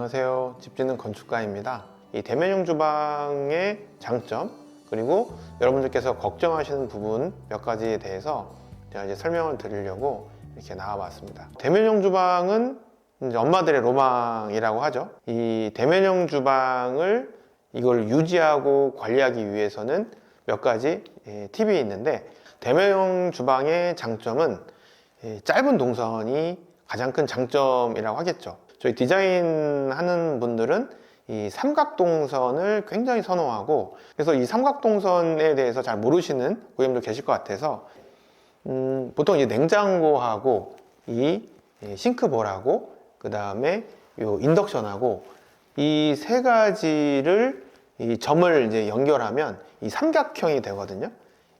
안녕하세요. 집 짓는 건축가입니다. 이 대면형 주방의 장점 그리고 여러분들께서 걱정하시는 부분 몇 가지에 대해서 제가 이제 설명을 드리려고 이렇게 나와봤습니다. 대면형 주방은 엄마들의 로망이라고 하죠. 이 대면형 주방을 이걸 유지하고 관리하기 위해서는 몇 가지 예, 팁이 있는데 대면형 주방의 장점은 예, 짧은 동선이 가장 큰 장점이라고 하겠죠. 저희 디자인 하는 분들은 이 삼각동선을 굉장히 선호하고 그래서 이 삼각동선에 대해서 잘 모르시는 고객님도 계실 것 같아서 음, 보통 이제 냉장고하고 이 예, 싱크볼하고 그 다음에 요 인덕션하고 이 세 가지를 이 점을 이제 연결하면 이 삼각형이 되거든요.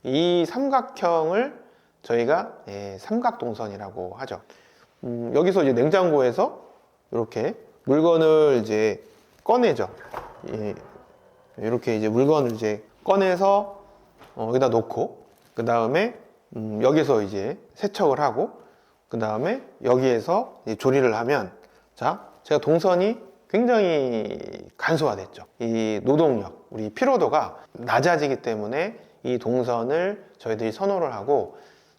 이 삼각형을 저희가 예, 삼각동선이라고 하죠. 음, 여기서 이제 냉장고에서 이렇게 물건을 이제 꺼내죠. 예, 이렇게 이제 물건을 이제 꺼내서 어, 여기다 놓고 그 다음에 음, 여기서 이제 세척을 하고 그 다음에 여기에서 조리를 하면 자 제가 동선이 굉장히 간소화됐죠. 이 노동력, 우리 피로도가 낮아지기 때문에 이 동선을 저희들이 선호를 하고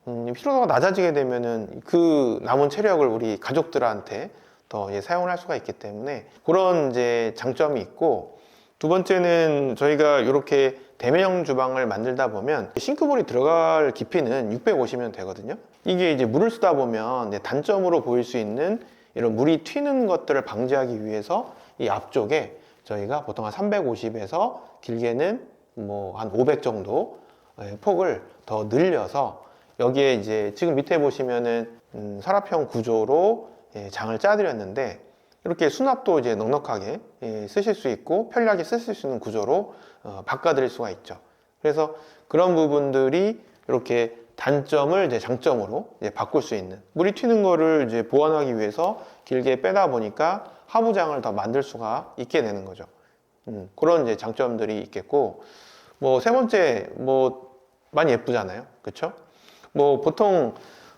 음, 피로도가 낮아지게 되면은 그 남은 체력을 우리 가족들한테 더 이제 사용을 할 수가 있기 때문에 그런 이제 장점이 있고 두 번째는 저희가 이렇게 대면형 주방을 만들다 보면 싱크볼이 들어갈 깊이는 650면 되거든요. 이게 이제 물을 쓰다 보면 단점으로 보일 수 있는 이런 물이 튀는 것들을 방지하기 위해서 이 앞쪽에 저희가 보통 한 350에서 길게는 뭐 한 500 정도 예, 폭을 더 늘려서 여기에 이제 지금 밑에 보시면은 음, 서랍형 구조로 예, 장을 짜드렸는데 이렇게 수납도 이제 넉넉하게 예, 쓰실 수 있고 편리하게 쓰실 수 있는 구조로 어, 바꿔드릴 수가 있죠. 그래서 그런 부분들이 이렇게 단점을 이제 장점으로 이제 바꿀 수 있는 물이 튀는 거를 이제 보완하기 위해서 길게 빼다 보니까 하부장을 더 만들 수가 있게 되는 거죠. 음, 그런 이제 장점들이 있겠고 뭐 세 번째 뭐 많이 예쁘잖아요, 그렇죠? 뭐 보통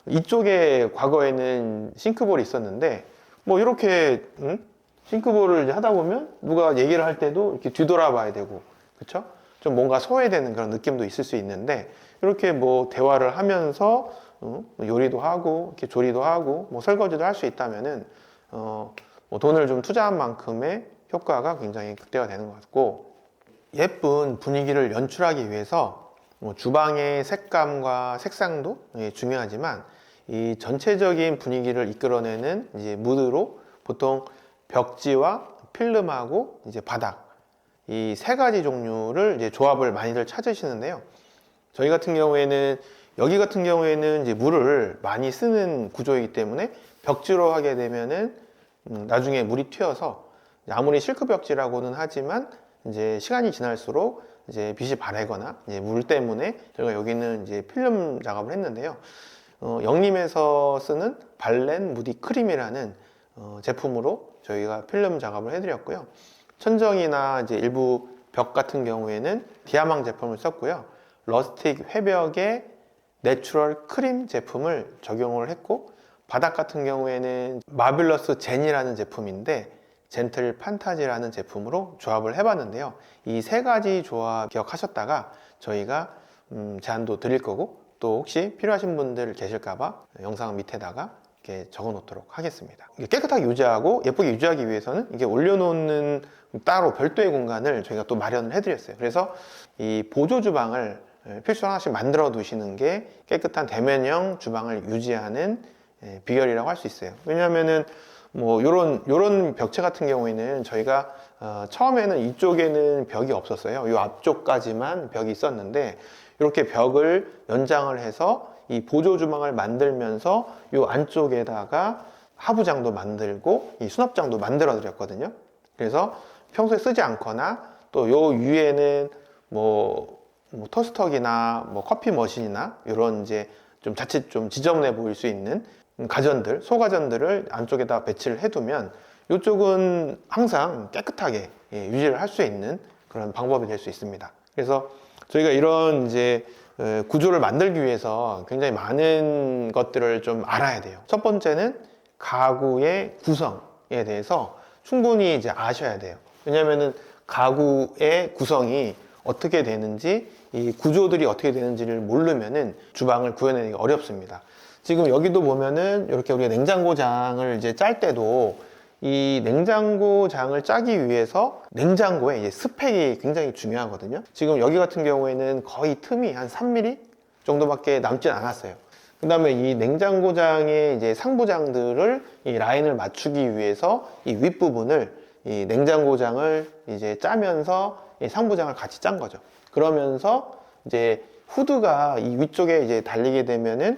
이쪽에 과거에는 싱크볼이 있었는데 뭐 이렇게 음? 싱크볼을 하다 보면 누가 얘기를 할 때도 이렇게 뒤돌아봐야 되고 그렇죠? 좀 뭔가 소외되는 그런 느낌도 있을 수 있는데 이렇게 뭐 대화를 하면서 어, 요리도 하고 이렇게 조리도 하고 뭐 설거지도 할 수 있다면은 어, 뭐 돈을 좀 투자한 만큼의 효과가 굉장히 극대화 되는 것 같고 예쁜 분위기를 연출하기 위해서 뭐 주방의 색감과 색상도 예, 중요하지만 이 전체적인 분위기를 이끌어내는 이제 무드로 보통 벽지와 필름하고 이제 바닥 이 세 가지 종류를 이제 조합을 많이들 찾으시는데요. 저희 같은 경우에는 여기 같은 경우에는 이제 물을 많이 쓰는 구조이기 때문에 벽지로 하게 되면은 음, 나중에 물이 튀어서 아무리 실크 벽지라고는 하지만 이제 시간이 지날수록 이제 빛이 바래거나 이제 물 때문에 저희가 여기는 이제 필름 작업을 했는데요. 어, 영림에서 쓰는 발렌 무디 크림이라는 어, 제품으로 저희가 필름 작업을 해드렸고요. 천정이나 이제 일부 벽 같은 경우에는 디아망 제품을 썼고요. 러스틱 회벽에 내추럴 크림 제품을 적용을 했고 바닥 같은 경우에는 마빌러스 젠이라는 제품인데 젠틀 판타지라는 제품으로 조합을 해봤는데요. 이 세 가지 조합 기억하셨다가 저희가 음, 제안도 드릴 거고 또 혹시 필요하신 분들 계실까봐 영상 밑에다가 이렇게 적어 놓도록 하겠습니다. 깨끗하게 유지하고 예쁘게 유지하기 위해서는 이게 올려놓는 따로 별도의 공간을 저희가 또 마련을 해드렸어요. 그래서 이 보조 주방을 필수 하나씩 만들어 두시는 게 깨끗한 대면형 주방을 유지하는 예, 비결이라고 할 수 있어요. 왜냐하면은 뭐 요런 요런 벽체 같은 경우에는 저희가 어, 처음에는 이쪽에는 벽이 없었어요. 요 앞쪽까지만 벽이 있었는데 이렇게 벽을 연장을 해서 이 보조 주방을 만들면서 요 안쪽에다가 하부장도 만들고 이 수납장도 만들어 드렸거든요. 그래서 평소에 쓰지 않거나 또 요 위에는 뭐, 뭐 토스터기나 뭐 커피 머신이나 이런 이제 좀 자칫 좀 지저분해 보일 수 있는 가전들, 소가전들을 안쪽에다 배치를 해두면 이쪽은 항상 깨끗하게 예, 유지를 할 수 있는 그런 방법이 될 수 있습니다. 그래서 저희가 이런 이제 에, 구조를 만들기 위해서 굉장히 많은 것들을 좀 알아야 돼요. 첫 번째는 가구의 구성에 대해서 충분히 이제 아셔야 돼요. 왜냐면은 가구의 구성이 어떻게 되는지 이 구조들이 어떻게 되는지를 모르면은 주방을 구현하기 어렵습니다. 지금 여기도 보면은 이렇게 우리가 냉장고장을 이제 짤 때도 이 냉장고장을 짜기 위해서 냉장고에 이제 스펙이 굉장히 중요하거든요. 지금 여기 같은 경우에는 거의 틈이 한 3mm 정도밖에 남지 않았어요. 그 다음에 이 냉장고장의 이제 상부장들을 이 라인을 맞추기 위해서 이 윗부분을 이 냉장고장을 이제 짜면서 이 상부장을 같이 짠 거죠. 그러면서 이제 후드가 이 위쪽에 이제 달리게 되면은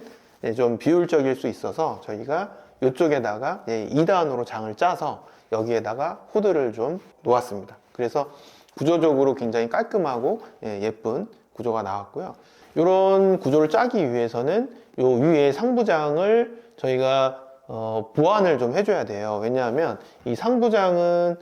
좀 비효율적일 수 있어서 저희가 이쪽에다가 2단으로 장을 짜서 여기에다가 후드를 좀 놓았습니다. 그래서 구조적으로 굉장히 깔끔하고 예, 예쁜 구조가 나왔고요. 이런 구조를 짜기 위해서는 요 위에 상부장을 저희가 어, 보완을 좀 해줘야 돼요. 왜냐하면 이 상부장은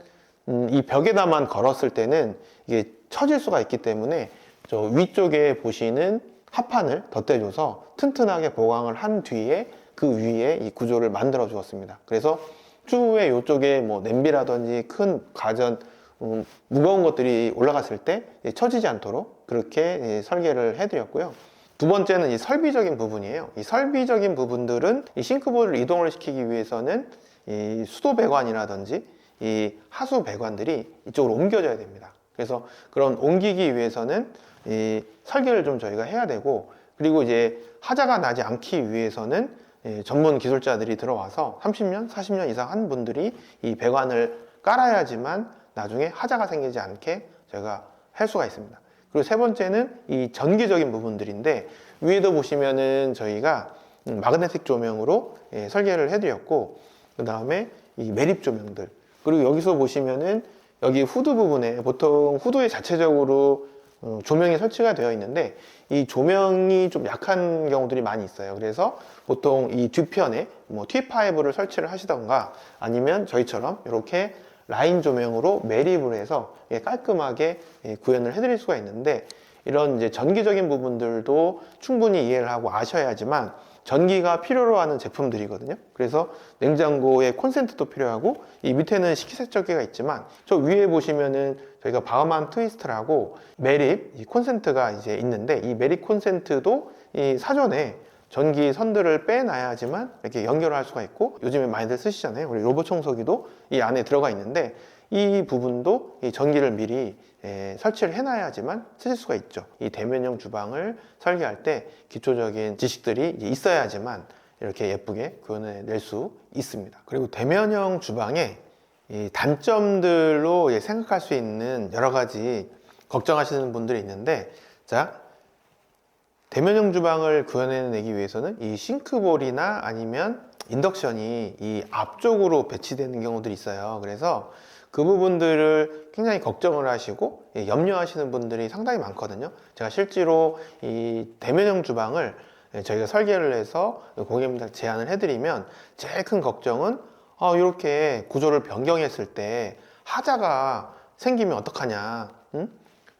음, 이 벽에다만 걸었을 때는 이게 처질 수가 있기 때문에 저 위쪽에 보시는 합판을 덧대줘서 튼튼하게 보강을 한 뒤에 그 위에 이 구조를 만들어 주었습니다. 그래서 추후에 이쪽에 뭐 냄비라든지 큰 가전 음, 무거운 것들이 올라갔을 때 예, 처지지 않도록 그렇게 예, 설계를 해드렸고요. 두 번째는 이 설비적인 부분이에요. 이 설비적인 부분들은 이 싱크볼을 이동을 시키기 위해서는 이 수도 배관이라든지 이 하수 배관들이 이쪽으로 옮겨져야 됩니다. 그래서 그런 옮기기 위해서는 이 설계를 좀 저희가 해야 되고 그리고 이제 하자가 나지 않기 위해서는 예, 전문 기술자들이 들어와서 30년, 40년 이상 한 분들이 이 배관을 깔아야지만 나중에 하자가 생기지 않게 저희가 할 수가 있습니다. 그리고 세 번째는 이 전기적인 부분들인데 위에도 보시면은 저희가 음, 마그네틱 조명으로 예, 설계를 해드렸고 그 다음에 이 매립 조명들 그리고 여기서 보시면은 여기 후드 부분에 보통 후드에 자체적으로 어, 조명이 설치가 되어 있는데 이 조명이 좀 약한 경우들이 많이 있어요. 그래서 보통 이 뒤편에 뭐 T5를 설치를 하시던가 아니면 저희처럼 이렇게 라인 조명으로 매립을 해서 예, 깔끔하게 예, 구현을 해드릴 수가 있는데 이런 이제 전기적인 부분들도 충분히 이해를 하고 아셔야지만 전기가 필요로 하는 제품들이거든요. 그래서 냉장고에 콘센트도 필요하고 이 밑에는 식기세척기가 있지만 저 위에 보시면은 저희가 바우만 트위스트라고 매립 이 콘센트가 이제 있는데 이 매립 콘센트도 이 사전에 전기 선들을 빼놔야지만 이렇게 연결을 할 수가 있고 요즘에 많이들 쓰시잖아요. 우리 로봇 청소기도 이 안에 들어가 있는데 이 부분도 이 전기를 미리 예, 설치를 해놔야지만 쓰실 수가 있죠. 이 대면형 주방을 설계할 때 기초적인 지식들이 있어야지만 이렇게 예쁘게 구현해 낼 수 있습니다. 그리고 대면형 주방의 이 단점들로 예, 생각할 수 있는 여러 가지 걱정하시는 분들이 있는데 자 대면형 주방을 구현해내기 위해서는 이 싱크볼이나 아니면 인덕션이 이 앞쪽으로 배치되는 경우들이 있어요. 그래서 그 부분들을 굉장히 걱정을 하시고 예, 염려하시는 분들이 상당히 많거든요. 제가 실제로 이 대면형 주방을 예, 저희가 설계를 해서 고객님들 제안을 해드리면 제일 큰 걱정은 어, 이렇게 구조를 변경했을 때 하자가 생기면 어떡하냐. 응?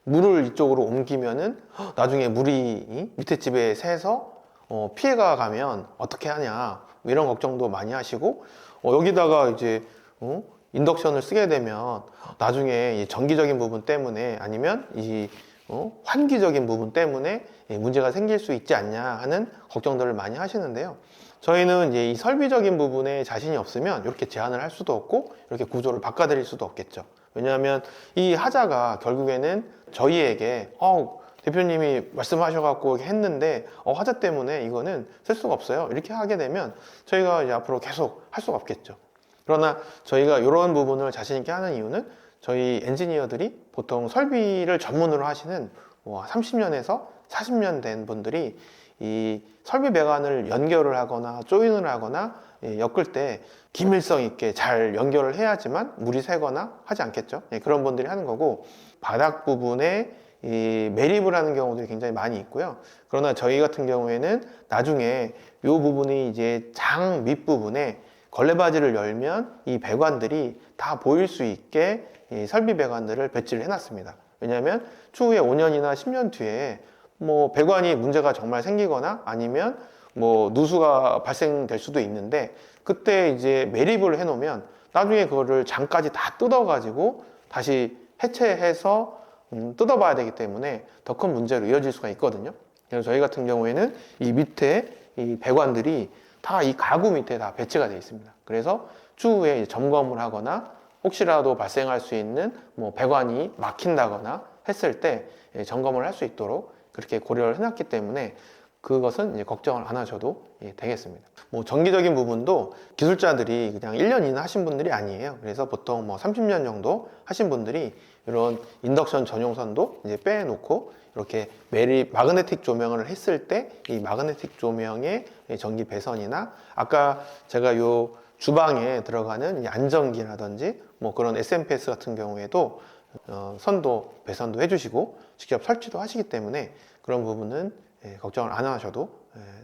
물을 이쪽으로 옮기면은 헉, 나중에 물이 이 밑에 집에 새서 어, 피해가 가면 어떻게 하냐 뭐 이런 걱정도 많이 하시고 어, 여기다가 이제 어, 인덕션을 쓰게 되면 나중에 이 전기적인 부분 때문에 아니면 이 어, 환기적인 부분 때문에 이 문제가 생길 수 있지 않냐 하는 걱정들을 많이 하시는데요. 저희는 이제 이 설비적인 부분에 자신이 없으면 이렇게 제한을 할 수도 없고 이렇게 구조를 바꿔드릴 수도 없겠죠. 왜냐하면 이 하자가 결국에는 저희에게 어, 대표님이 말씀하셔갖고 했는데 어, 하자 때문에 이거는 쓸 수가 없어요. 이렇게 하게 되면 저희가 이제 앞으로 계속 할 수가 없겠죠. 그러나 저희가 이런 부분을 자신 있게 하는 이유는 저희 엔지니어들이 보통 설비를 전문으로 하시는 뭐 30년에서 40년 된 분들이 이 설비 배관을 연결을 하거나 조인을 하거나 예, 엮을 때 기밀성 있게 잘 연결을 해야지만 물이 새거나 하지 않겠죠. 예, 그런 분들이 하는 거고 바닥 부분에 이 매립을 하는 경우들이 굉장히 많이 있고요. 그러나 저희 같은 경우에는 나중에 이 부분이 이제 장 밑 부분에 걸레바지를 열면 이 배관들이 다 보일 수 있게 이 설비 배관들을 배치를 해놨습니다. 왜냐하면 추후에 5년이나 10년 뒤에 뭐 배관이 문제가 정말 생기거나 아니면 뭐 누수가 발생될 수도 있는데 그때 이제 매립을 해놓으면 나중에 그거를 장까지 다 뜯어가지고 다시 해체해서 음, 뜯어봐야 되기 때문에 더 큰 문제로 이어질 수가 있거든요. 그래서 저희 같은 경우에는 이 밑에 이 배관들이 다 이 가구 밑에 다 배치가 되어 있습니다. 그래서 추후에 점검을 하거나 혹시라도 발생할 수 있는 뭐 배관이 막힌다거나 했을 때 예, 점검을 할 수 있도록 그렇게 고려를 해놨기 때문에 그것은 걱정을 안 하셔도 예, 되겠습니다. 뭐 정기적인 부분도 기술자들이 그냥 1년 이나 하신 분들이 아니에요. 그래서 보통 뭐 30년 정도 하신 분들이 이런 인덕션 전용선도 이제 빼놓고 이렇게 매립 마그네틱 조명을 했을 때 이 마그네틱 조명의 전기 배선이나 아까 제가 요 주방에 들어가는 이 안전기라든지 뭐 그런 SMPS 같은 경우에도 어, 선도 배선도 해주시고 직접 설치도 하시기 때문에 그런 부분은 예, 걱정을 안 하셔도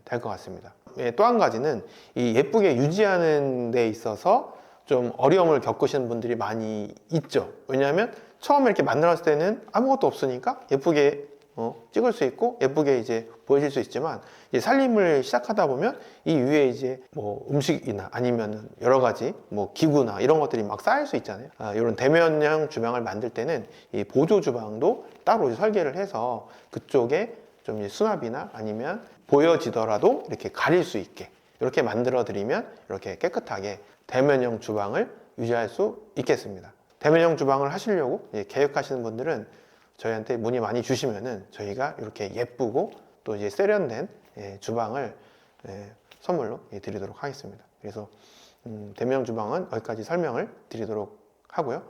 될것 같습니다. 예, 또 한 가지는 이 예쁘게 유지하는 데 있어서 좀 어려움을 겪으시는 분들이 많이 있죠. 왜냐하면 처음에 이렇게 만들었을 때는 아무것도 없으니까 예쁘게 어, 찍을 수 있고 예쁘게 이제 보여질 수 있지만 이제 살림을 시작하다 보면 이 위에 이제 뭐 음식이나 아니면 여러 가지 뭐 기구나 이런 것들이 막 쌓일 수 있잖아요. 아, 이런 대면형 주방을 만들 때는 이 보조 주방도 따로 설계를 해서 그쪽에 좀 수납이나 아니면 보여지더라도 이렇게 가릴 수 있게 이렇게 만들어 드리면 이렇게 깨끗하게 대면형 주방을 유지할 수 있겠습니다. 대면형 주방을 하시려고 계획하시는 분들은 저희한테 문의 많이 주시면은 저희가 이렇게 예쁘고 또 이제 세련된 예, 주방을 예, 선물로 예, 드리도록 하겠습니다. 그래서 음, 대면형 주방은 여기까지 설명을 드리도록 하고요.